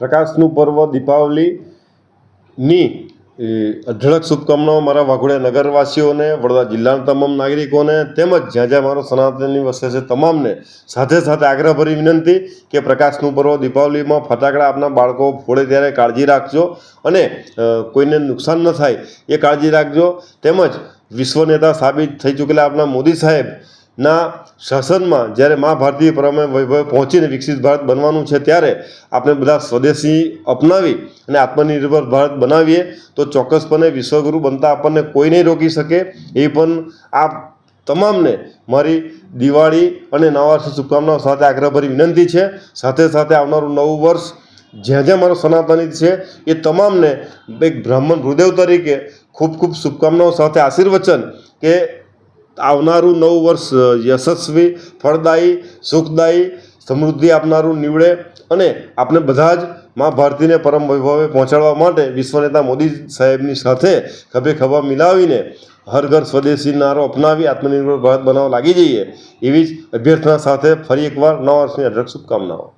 પ્રકાશનું પર્વ દીપાવલીની અઢળક શુભકામનાઓ મારા વાઘોડિયા નગરવાસીઓને, વડોદરા જિલ્લાના તમામ નાગરિકોને, તેમજ જ્યાં જ્યાં મારો સનાતનની વસે છે તમામને સાથે સાથે આગ્રહભરી વિનંતી કે પ્રકાશનું પર્વ દીપાવલીમાં ફટાકડા આપના બાળકો ફોડે ત્યારે કાળજી રાખજો અને કોઈને નુકસાન ન થાય એ કાળજી રાખજો. તેમજ વિશ્વ નેતા સાબિત થઈ ચૂકેલા આપણા મોદી સાહેબ ના શાસનમાં જ્યારે મા ભારતીય પરમે વૈભવ પહોંચીને વિકસિત ભારત બનવાનું છે ત્યારે આપણે બધા સ્વદેશી અપનાવી અને આત્મનિર્ભર ભારત બનાવીએ તો ચોક્કસપણે વિશ્વગુરુ બનતા આપણને કોઈ નહીં રોકી શકે. એ પણ આ તમામને મારી દિવાળી અને નવા વર્ષની શુભકામનાઓ સાથે આગ્રહભરી વિનંતી છે. સાથે સાથે આવનારું નવું વર્ષ જ્યાં જ્યાં મારો સનાતની છે એ તમામને એક બ્રાહ્મણ હૃદય તરીકે ખૂબ ખૂબ શુભકામનાઓ સાથે આશીર્વચન કે આવનારું નવું વર્ષ યશસ્વી, ફળદાયી, સુખદાયી સમૃદ્ધિ આપનારું નીવડે અને આપણે બધા જ મા ભારતીને પરમ વૈભવે પહોંચાડવા માટે વિશ્વનેતા મોદી સાહેબની સાથે ખભે ખભા મિલાવીને હર ઘર સ્વદેશી નારો અપનાવી આત્મનિર્ભર ભારત બનાવવા લાગી જઈએ. એવી જ અભ્યર્થના સાથે ફરી એકવાર નવા વર્ષની અઢળક શુભકામનાઓ.